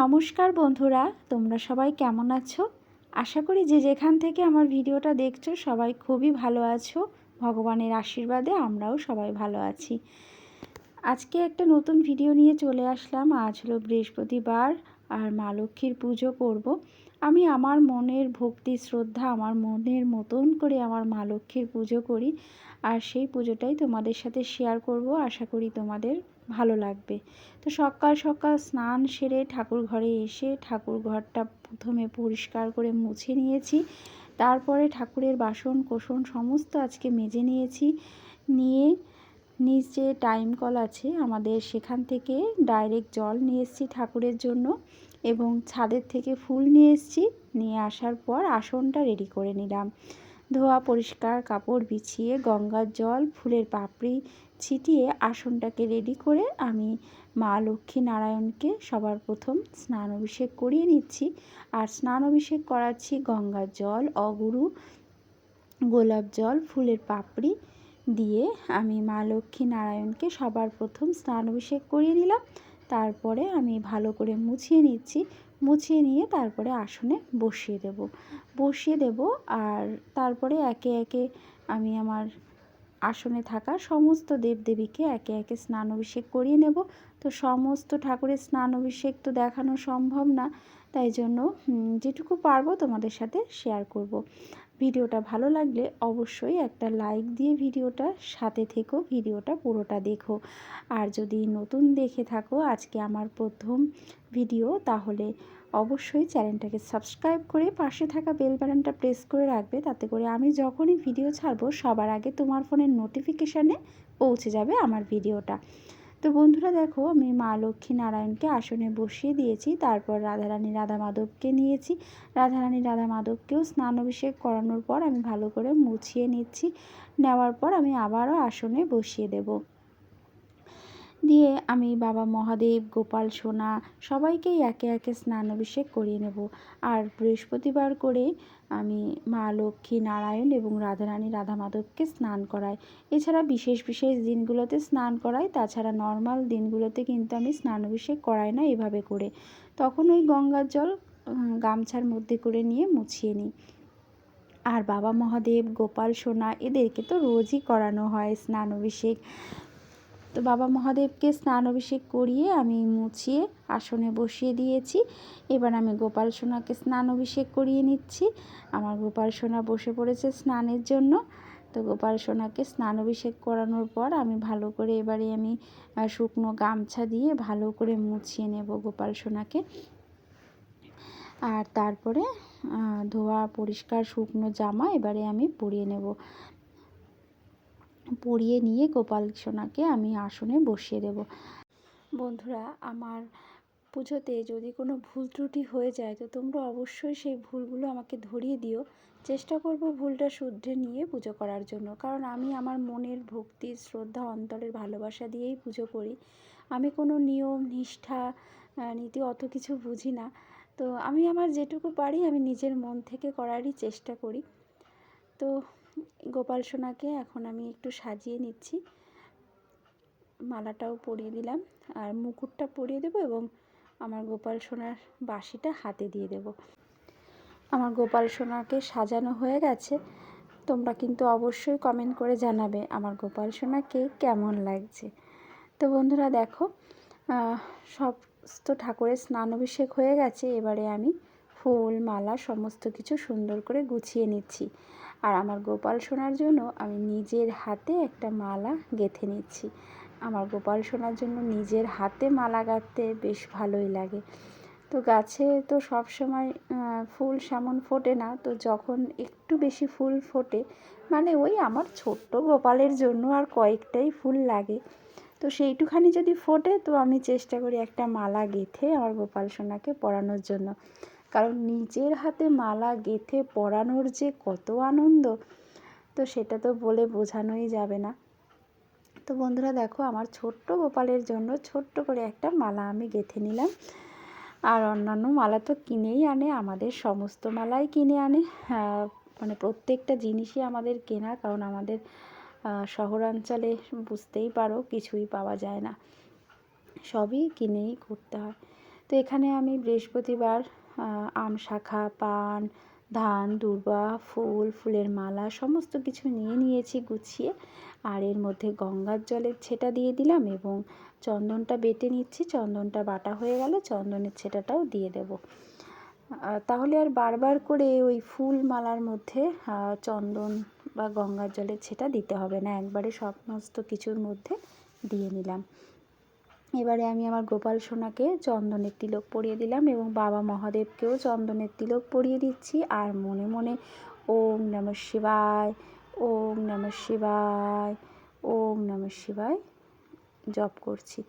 নমস্কার বন্ধুরা, তোমরা সবাই কেমন আছো? আশা করি যে যেখান থেকে আমার ভিডিওটা দেখছ, সবাই খুবই ভালো আছো। ভগবানের আশীর্বাদে আমরাও সবাই ভালো আছি। আজকে একটা নতুন ভিডিও নিয়ে চলে আসলাম। আজ হলো বৃহস্পতিবার আর মা লক্ষ্মীর পুজো করব। আমি আমার মনের ভক্তি, শ্রদ্ধা, আমার মনের মতন করে আমার মা লক্ষ্মীর পুজো করি। আর সেই পুজোটাই তোমাদের সাথে শেয়ার করব। আশা করি তোমাদের ভালো লাগবে। তো সকাল সকাল স্নান সেরে ঠাকুর ঘরে এসে ঠাকুর ঘরটা প্রথমে পরিষ্কার করে মুছে নিয়েছি। তারপরে ঠাকুরের বাসন কোসন সমস্ত আজকে মেজে নিয়েছি। নিয়ে নিচে টাইম কল আছে, আমাদের সেখান থেকে ডাইরেক্ট জল নিয়ে এসেছি ঠাকুরের জন্য এবং ছাদের থেকে ফুল নিয়ে এসেছি। নিয়ে আসার পর আসনটা রেডি করে নিলাম। ধোয়া, পরিষ্কার কাপড় বিছিয়ে গঙ্গার জল, ফুলের পাপড়ি ছিটিয়ে আসনটাকে রেডি করে আমি মা লক্ষ্মী নারায়ণকে সবার প্রথম স্নান অভিষেক করিয়ে নিচ্ছি। আর স্নান অভিষেক করাচ্ছি গঙ্গার জল, অগুরু, গোলাপ জল, ফুলের পাপড়ি দিয়ে আমি মা লক্ষ্মী নারায়ণকে সবার প্রথম স্নান অভিষেক করিয়ে নিলাম। তারপরে আমি ভালো করে মুছিয়ে নিচ্ছি। মুছিয়ে নিয়ে তারপরে আসনে বসিয়ে দেব। বসিয়ে দেব আর তারপরে একে একে আমি আমার আসনে থাকা সমস্ত দেবদেবীকে একে একে স্নান অভিষেক করিয়ে নেব তো সমস্ত ঠাকুরের স্নান অভিষেক তো দেখানো সম্ভব না, তাই জন্য যেটুকু পারব তোমাদের সাথে শেয়ার করব। ভিডিওটা ভালো লাগলে অবশ্যই একটা লাইক দিয়ে ভিডিওটা সাথে থেকো ভিডিওটা পুরোটা দেখো। আর যদি নতুন দেখে থাকো আজকে আমার প্রথম ভিডিও, তাহলে অবশ্যই চ্যানেলটাকে সাবস্ক্রাইব করে পাশে থাকা বেল বাটনটা প্রেস করে রাখবে। তাতে করে আমি যখনই ভিডিও ছাড়বো, সবার আগে তোমার ফোনের নোটিফিকেশানে পৌঁছে যাবে আমার ভিডিওটা। তো বন্ধুরা দেখো, আমি মা লক্ষ্মী নারায়ণকে আসনে বসিয়ে দিয়েছি, তারপর রাধারানী রাধা মাধবকে নিয়েছি। রাধারানী রাধা মাধবকেও স্নান অভিষেক করানোর পর আমি ভালো করে মুছিয়ে নিচ্ছি, নেওয়ার পর আমি আবারও আসনে বসিয়ে দেবো। দিয়ে আমি বাবা মহাদেব, গোপাল সোনা সবাইকেই একে একে স্নান অভিষেক করিয়ে নেব। আর বৃহস্পতিবার করে আমি মা লক্ষ্মী নারায়ণ এবং রাধারানী রাধা মাধবকে স্নান করাই। এছাড়া বিশেষ বিশেষ দিনগুলোতে স্নান করাই, তাছাড়া নর্মাল দিনগুলোতে কিন্তু আমি স্নান অভিষেক করাই না এভাবে করে। তখন ওই গঙ্গার জল গামছার মধ্যে করে নিয়ে মুছিয়ে নিই। আর বাবা মহাদেব, গোপাল সোনা এদেরকে তো রোজই করানো হয় স্নান অভিষেক তো বাবা মহাদেবকে স্নান অভিষেক করিয়ে আমি মুছিয়ে আসনে বসিয়ে দিয়েছি। এবার আমি গোপাল সোনাকে স্নান অভিষেক করিয়ে নিচ্ছি। আমার গোপাল সোনা বসে পড়েছে স্নানের জন্য। তো গোপাল সোনাকে স্নান অভিষেক করানোর পর আমি ভালো করে এবারে আমি শুকনো গামছা দিয়ে ভালো করে মুছিয়ে নেব গোপাল সোনাকে। আর তারপরে ধোয়া পরিষ্কার শুকনো জামা এবারে আমি পরিয়ে নেব। পরিয়ে নিয়ে গোপাল সোনাকে আমি আসনে বসিয়ে দেব। বন্ধুরা, আমার পুজোতে যদি কোনো ভুল ত্রুটি হয়ে যায়, তো তোমরা অবশ্যই সেই ভুলগুলো আমাকে ধরিয়ে দিও। চেষ্টা করব ভুলটা শুধরে নিয়ে পুজো করার জন্য। কারণ আমি আমার মনের ভক্তি, শ্রদ্ধা, অন্তরের ভালোবাসা দিয়েই পুজো করি। আমি কোনো নিয়ম, নিষ্ঠা নীতি অত কিছু বুঝি না। তো আমি আমার যেটুকু পারি, আমি নিজের মন থেকে করারই চেষ্টা করি। তো গোপাল সোনাকে এখন আমি একটু সাজিয়ে নিচ্ছি। মালাটাও পরিয়ে দিলাম আর মুকুটটা পরিয়ে দেবো এবং আমার গোপাল সোনার বাসিটা হাতে দিয়ে দেব। আমার গোপাল সোনাকে সাজানো হয়ে গেছে। তোমরা কিন্তু অবশ্যই কমেন্ট করে জানাবে আমার গোপাল সোনাকে কেমন লাগছে। তো বন্ধুরা দেখো সমস্ত ঠাকুরের স্নান অভিষেক হয়ে গেছে। এবারে আমি ফুল, মালা, সমস্ত কিছু সুন্দর করে গুছিয়ে নিচ্ছি। আর আমার গোপাল সোনার জন্য আমি নিজের হাতে একটা মালা গেঁথে নিচ্ছি। আমার গোপাল সোনার জন্য নিজের হাতে মালা গাঁথতে বেশ ভালোই লাগে। তো গাছে তো সব সময় ফুল সেমন ফোটে না, তো যখন একটু বেশি ফুল ফোটে মানে ওই আমার ছোট্ট গোপালের জন্য আর কয়েকটাই ফুল লাগে। তো সেইটুখানি যদি ফোটে, তো আমি চেষ্টা করি একটা মালা গেঁথে আমার গোপাল সোনাকে পরানোর জন্য। কারণ নিজের হাতে মালা গেঁথে পরানোর যে কত আনন্দ, তো সেটা তো বলে বোঝানোই যাবে না। তো বন্ধুরা দেখো, আমার ছোট্ট গোপালের জন্য ছোট্ট করে একটা মালা আমি গেঁথে নিলাম। আর অন্যান্য মালা তো কিনেই আনে, আমাদের সমস্ত মালাই কিনে আনে। মানে প্রত্যেকটা জিনিসই আমাদের কেনা, কারণ আমাদের শহরাঞ্চলে বুঝতেই পারো কিছুই পাওয়া যায় না। সবই কিনেই করতে হয়। তো এখানে আমি বৃহস্পতিবার আম শাখা, পান, ধান, দুর্বা, ফুল, ফুলের মালা, সমস্ত কিছু নিয়ে নিয়েছি গুছিয়ে। আর এর মধ্যে গঙ্গার জলের ছেটা দিয়ে দিলাম এবং চন্দনটা বেটে নিচ্ছি। চন্দনটা বাটা হয়ে গেলে চন্দনের ছেটাটাও দিয়ে দেব। তাহলে আর বারবার করে ওই ফুল মালার মধ্যে চন্দন বা গঙ্গার জলের ছেটা দিতে হবে না। একবারে সমস্ত কিছুর মধ্যে দিয়ে নিলাম। এবারে আমি আমার গোপাল সোনাকে চন্দনের তিলক পরিয়ে দিলাম এবং বাবা মহাদেবকেও চন্দনের তিলক পরিয়ে দিচ্ছি। আর মনে মনে ওম নম শিবায়, ওম নম শিবায়, ওম নম শিবায় জপ করছি।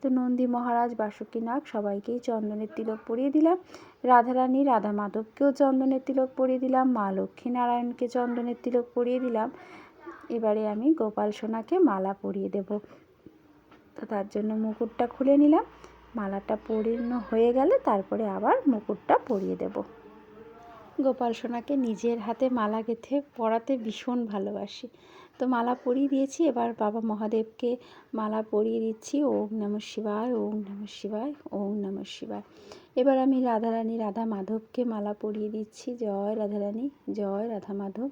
তো নন্দী মহারাজ বাসুকীনাগ সবাইকেই চন্দনের তিলক পরিয়ে দিলাম। রাধারানী রাধা মাধবকেও চন্দনের তিলক পরিয়ে দিলাম। মা লক্ষ্মীনারায়ণকে চন্দনের তিলক পরিয়ে দিলাম। এবারে আমি গোপাল সোনাকে মালা পরিয়ে দেব। তো তার জন্য মুকুটটা খুলে নিলাম। মালাটা পরিণ হয়ে গেলে তারপরে আবার মুকুটটা পরিয়ে দেব। গোপাল সোনাকে নিজের হাতে মালা গেঁথে পরাতে ভীষণ ভালোবাসি। তো মালা পরিয়ে দিয়েছি, এবার বাবা মহাদেবকে মালা পরিয়ে দিচ্ছি। ওম নম শিবায়, ওম নম শিবায়, ওম নম শিবায়। এবার আমি রাধারানী রাধা মাধবকে মালা পরিয়ে দিচ্ছি। জয় রাধারানী, জয় রাধা মাধব।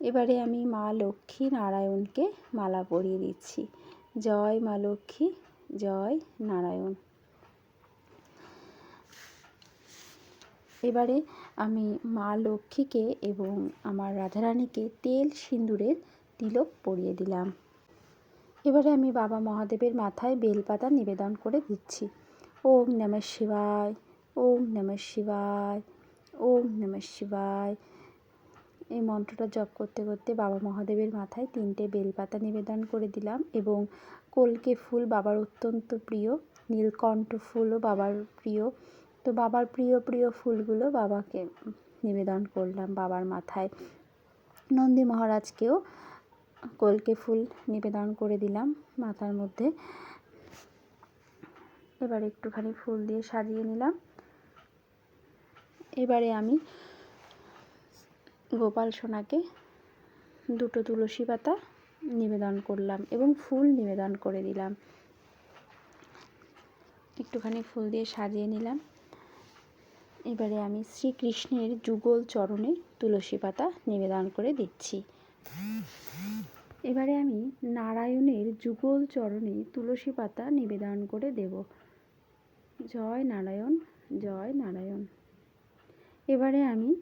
এবারে আমি মা লক্ষ্মী নারায়ণকে মালা পরিয়ে দিচ্ছি। জয় মা লক্ষ্মী, জয় নারায়ণ। এবারে আমি মা লক্ষ্মীকে এবং আমার রাধারানীকে তেল সিঁদুরের তিলক পরিয়ে দিলাম। এবারে আমি বাবা মহাদেবের মাথায় বেলপাতা নিবেদন করে দিচ্ছি। ওম নম শিবায়, ওম নম শিবায়, ওম নম শিবায়। এই মন্ত্রটা জপ করতে করতে বাবা মহাদেবের মাথায় তিনটে বেলপাতা নিবেদন করে দিলাম এবং কলকে ফুল বাবার অত্যন্ত প্রিয়, নীলকণ্ঠ ফুলও বাবার প্রিয়। তো বাবার প্রিয় প্রিয় ফুলগুলো বাবাকে নিবেদন করলাম বাবার মাথায়। নন্দী মহারাজকেও কলকে ফুল নিবেদন করে দিলাম মাথার মধ্যে। এবার একটুখানি ফুল দিয়ে সাজিয়ে নিলাম। এবারে আমি গোপাল সোনাকে দুটো তুলসী পাতা নিবেদন করলাম এবং ফুল নিবেদন করে দিলাম। একটুখানি ফুল দিয়ে সাজিয়ে নিলাম। এবারে আমি শ্রীকৃষ্ণের যুগল চরণে তুলসী পাতা নিবেদন করে দিচ্ছি। এবারে আমি নারায়ণের যুগল চরণে তুলসী পাতা নিবেদন করে দেব। জয় নারায়ণ জয় নারায়ণ। এবারে আমি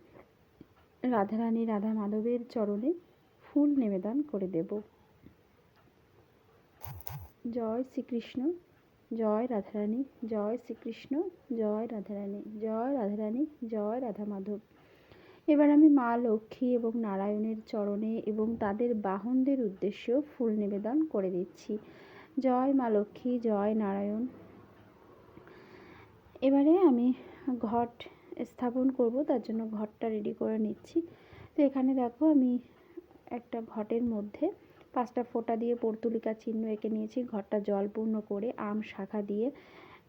রাধারানী রাধা মাধবের চরণে ফুল নিবেদন করে দেব। জয় শ্রীকৃষ্ণ, জয় রাধারানী, জয় শ্রীকৃষ্ণ, জয় রাধারানী জয় রাধারানী, জয় রাধা মাধব এবার আমি মা লক্ষ্মী এবং নারায়ণের চরণে এবং তাদের বাহনদের উদ্দেশ্যেও ফুল নিবেদন করে দিচ্ছি। জয় মা লক্ষ্মী, জয় নারায়ণ। এবারে আমি ঘট স্থাপন করব, তার জন্য ঘরটা রেডি করে নিচ্ছি। তো এখানে দেখো আমি একটা ঘটের মধ্যে পাঁচটা ফোঁটা দিয়ে পর্তুলিকা চিহ্ন এঁকে নিয়েছি। ঘরটা জলপূর্ণ করে আম শাখা দিয়ে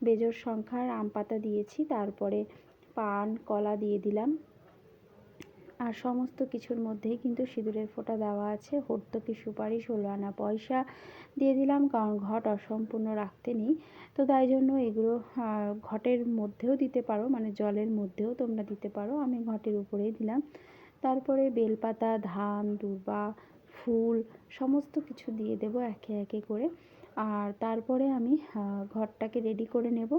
বেজোর সংখ্যার আম পাতা দিয়েছি। তারপরে পান, কলা দিয়ে দিলাম। আর সমস্ত কিছুর মধ্যেই কিন্তু সিঁদুরের ফোঁটা দেওয়া আছে। হর্তকি সুপারি ষোলো আনা পয়সা দিয়ে দিলাম, কারণ ঘট অসম্পূর্ণ রাখতে নেই। তো তাই জন্য এগুলো ঘটের মধ্যেও দিতে পারো মানে জলের মধ্যেও তোমরা দিতে পারো। আমি ঘটের উপরেই দিলাম। তারপরে বেলপাতা, ধান, দুর্বা, ফুল সমস্ত কিছু দিয়ে দেবো একে একে করে। আর তারপরে আমি ঘরটাকে রেডি করে নেব।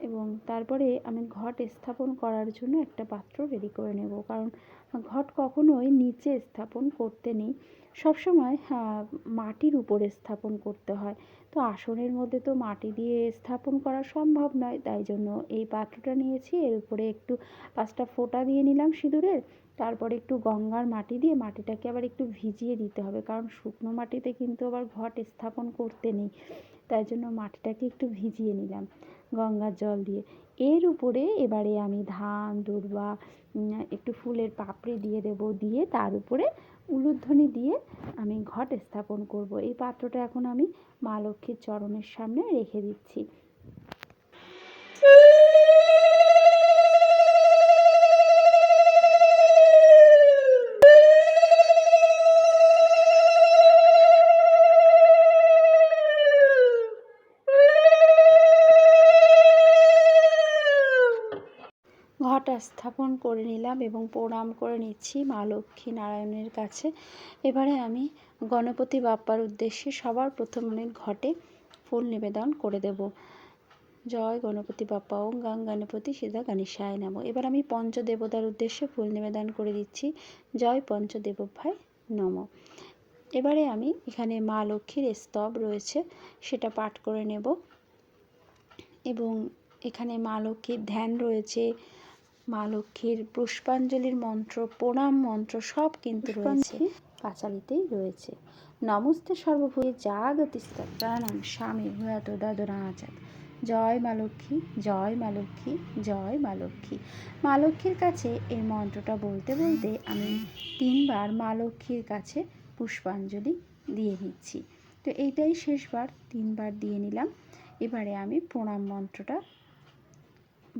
এবং তারপরে আমি ঘট স্থাপন করার জন্য একটা পাত্র রেডি করে নেব। কারণ ঘট কখনোই নিচে স্থাপন করতে নেই। সবসময় মাটির উপরে স্থাপন করতে হয়। তো আসনের মধ্যে তো মাটি দিয়ে স্থাপন করা সম্ভব নয়। তাই জন্য এই পাত্রটা নিয়েছি। এর উপরে একটু পাঁচটা ফোঁটা দিয়ে নিলাম সিঁদুরের। তারপরে একটু গঙ্গার মাটি দিয়ে মাটিটাকে আবার একটু ভিজিয়ে দিতে হবে। কারণ শুকনো মাটিতে কিন্তু আবার ঘট স্থাপন করতে নেই। তাই জন্য মাটিটাকে একটু ভিজিয়ে নিলাম গঙ্গার জল দিয়ে। এর উপরে এবারে আমি ধান দুর্বা একটু ফুলের পাপড়ি দিয়ে দেব। দিয়ে তার উপরে উলুধ্বনি দিয়ে আমি ঘট স্থাপন করব। এই পাত্রটা এখন আমি মা লক্ষ্মীর চরণের সামনে রেখে দিচ্ছি। স্থাপন করে নিলাম এবং প্রণাম করে নিচ্ছি মা লক্ষ্মী নারায়ণের কাছে। এবারে আমি গণপতি বাপ্পার উদ্দেশ্যে সবার প্রথম অনেক ঘটে ফুল নিবেদন করে দেব। জয় গণপতি বাপ্পা, ওম গাং গণপতি সিধা গণেশায় নাম। এবার আমি পঞ্চদেবতার উদ্দেশ্যে ফুল নিবেদন করে দিচ্ছি। জয় পঞ্চদেব ভাই নম। এবারে আমি এখানে মা লক্ষ্মীর স্তব রয়েছে, সেটা পাঠ করে নেব। এবং এখানে মা লক্ষ্মীর ধ্যান রয়েছে মা লক্ষ্মীর পুষ্পাঞ্জলির মন্ত্র, প্রণাম মন্ত্র সব কিন্তু রয়েছে। পাঁচালিতেই রয়েছে। নমস্তে সর্বভূয়ে জাগতিস্ত প্রাণাম স্বামী ভূয়াত দাদরা আচার জয় মা লক্ষ্মী, জয় মা লক্ষ্মী, জয় মা লক্ষ্মী। মা লক্ষ্মীর কাছে এই মন্ত্রটা বলতে বলতে আমি তিনবার মা লক্ষ্মীর কাছে পুষ্পাঞ্জলি দিয়ে নিচ্ছি। তো এইটাই শেষবার, তিনবার দিয়ে নিলাম। এবারে আমি প্রণাম মন্ত্রটা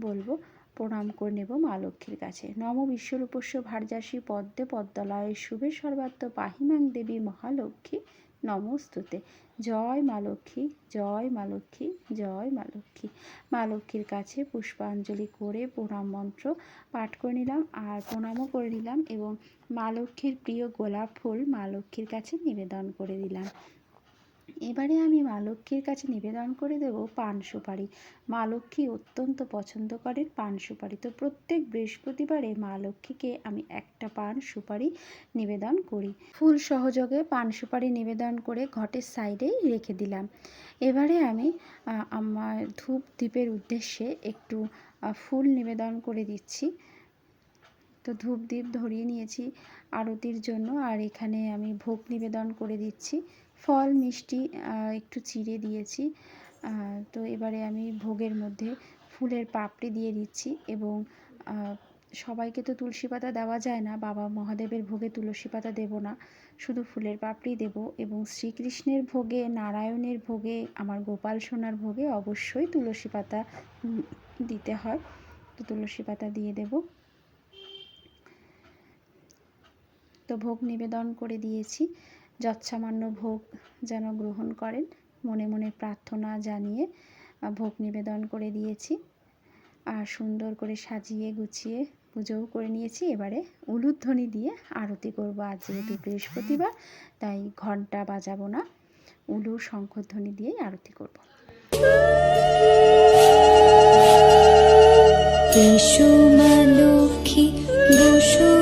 বলব। প্রণাম করে নেব মা লক্ষ্মীর কাছে। নম বিশ্বরূপস্য ভার্যাসী পদ্মে পদ্মালয়ে শুভে সর্বাত্ম পাহিমাং দেবী মহালক্ষ্মী। নমস্তুতে জয় মা লক্ষ্মী, জয় মা লক্ষ্মী, জয় মা লক্ষ্মী। মা লক্ষ্মীর কাছে পুষ্পাঞ্জলি করে প্রণাম মন্ত্র পাঠ করে নিলাম আর প্রণামও করে নিলাম এবং মা লক্ষ্মীর প্রিয় গোলাপ ফুল মা লক্ষ্মীর কাছে নিবেদন করে দিলাম। এবারে আমি মা লক্ষ্মীর কাছে নিবেদন করে দেব পান সুপারি। মা লক্ষ্মী অত্যন্ত পছন্দ করেন পান সুপারি। তো প্রত্যেক বৃহস্পতিবারে মা লক্ষ্মীকে আমি একটা পান সুপারি নিবেদন করি। ফুল সহযোগে পান সুপারি নিবেদন করে ঘটের সাইডেই রেখে দিলাম। এবারে আমি আমার ধূপ দ্বীপের উদ্দেশ্যে একটু ফুল নিবেদন করে দিচ্ছি। তো ধূপ দ্বীপ ধরিয়ে নিয়েছি আরতির জন্য। আর এখানে আমি ভোগ নিবেদন করে দিচ্ছি। ফল, মিষ্টি একটু চিড়ে দিয়েছি। তো এবারে আমি ভোগের মধ্যে ফুলের পাপড়ি দিয়ে দিচ্ছি এবং সবাইকে তো তুলসী পাতা দেওয়া যায় না, বাবা মহাদেবের ভোগে তুলসী পাতা দেব না, শুধু ফুলের পাপড়ি দেব এবং শ্রীকৃষ্ণের ভোগে, নারায়ণের ভোগে, আমার গোপাল সোনার ভোগে অবশ্যই তুলসী পাতা দিতে হয়। তো তুলসী পাতা দিয়ে দেব। তো ভোগ নিবেদন করে দিয়েছি। যৎসামান্য ভোগ যেন গ্রহণ করেন। মনে মনে প্রার্থনা জানিয়ে ভোগ নিবেদন করে দিয়েছি। আর সুন্দর করে সাজিয়ে গুছিয়ে পুজোও করে নিয়েছি। এবারে উলুধ্বনি দিয়ে আরতি করব আজ যেহেতু বৃহস্পতিবার, তাই ঘণ্টা বাজাবো না। উলু শঙ্খধ্বনি দিয়েই আরতি করব। এসো লক্ষ্মী বসো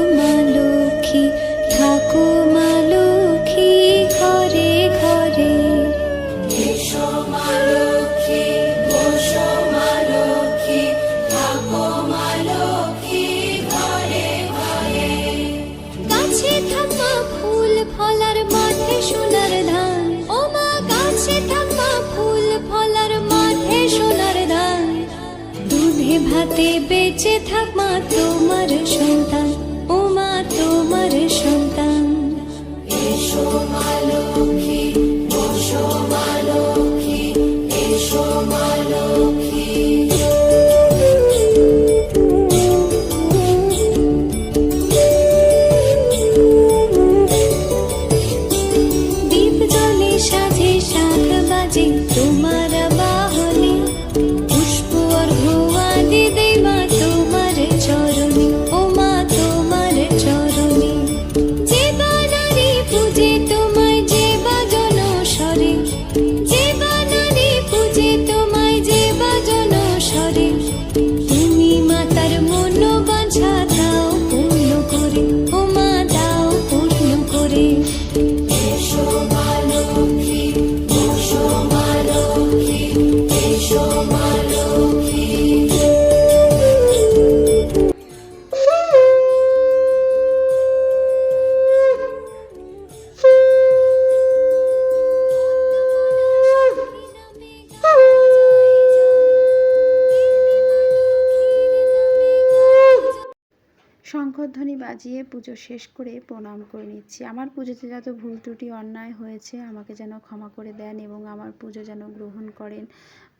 পুজো শেষ করে প্রণাম করে নিচ্ছি। আমার পুজোতে যত ভুল ত্রুটি, অন্যায় হয়েছে, আমাকে যেন ক্ষমা করে দেন এবং আমার পুজো যেন গ্রহণ করেন,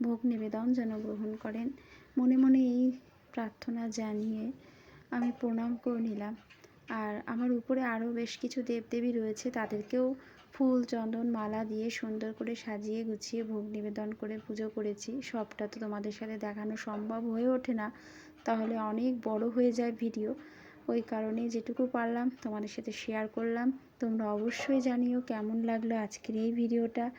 ভোগ নিবেদন যেন গ্রহণ করেন। মনে মনে এই প্রার্থনা জানিয়ে আমি প্রণাম করে নিলাম। আর আমার উপরে আরও বেশ কিছু দেবদেবী রয়েছে, তাদেরকেও ফুল, চন্দন, মালা দিয়ে সুন্দর করে সাজিয়ে গুছিয়ে ভোগ নিবেদন করে পুজো করেছি। সবটা তো তোমাদের সাথে দেখানো সম্ভব হয়ে ওঠে না, তাহলে অনেক বড় হয়ে যায় ভিডিও। ওই কারণে যেটুকু পারলাম তোমাদের সাথে শেয়ার করলাম। তোমরা অবশ্যই জানিও কেমন লাগল আজকের এই ভিডিওটা।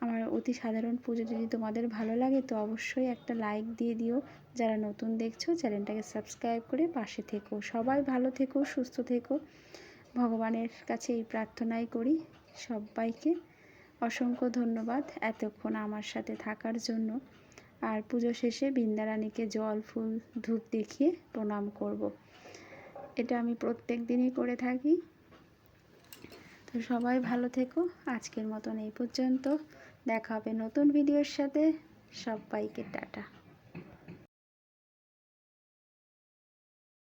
আমার অতি সাধারণ পুজো যদি তোমাদের ভালো লাগে তো অবশ্যই একটা লাইক দিয়ে দিও। যারা নতুন দেখছ, চ্যানেলটাকে সাবস্ক্রাইব করে পাশে থেকো। সবাই ভালো থেকো, সুস্থ থেকো। ভগবানের কাছে এই প্রার্থনাই করি সবাইকে। অসংখ্য ধন্যবাদ এতক্ষণ আমার সাথে থাকার জন্য। আর পুজো শেষে বৃন্দারানীকে জল, ফুল, ধূপ দেখিয়ে প্রণাম করব। এটা আমি প্রত্যেক দিনই করে থাকি। তো সবাই ভালো থেকো, আজকের মতন এই পর্যন্ত। দেখা হবে নতুন ভিডিওর সাথে। সবাইকে টাটা।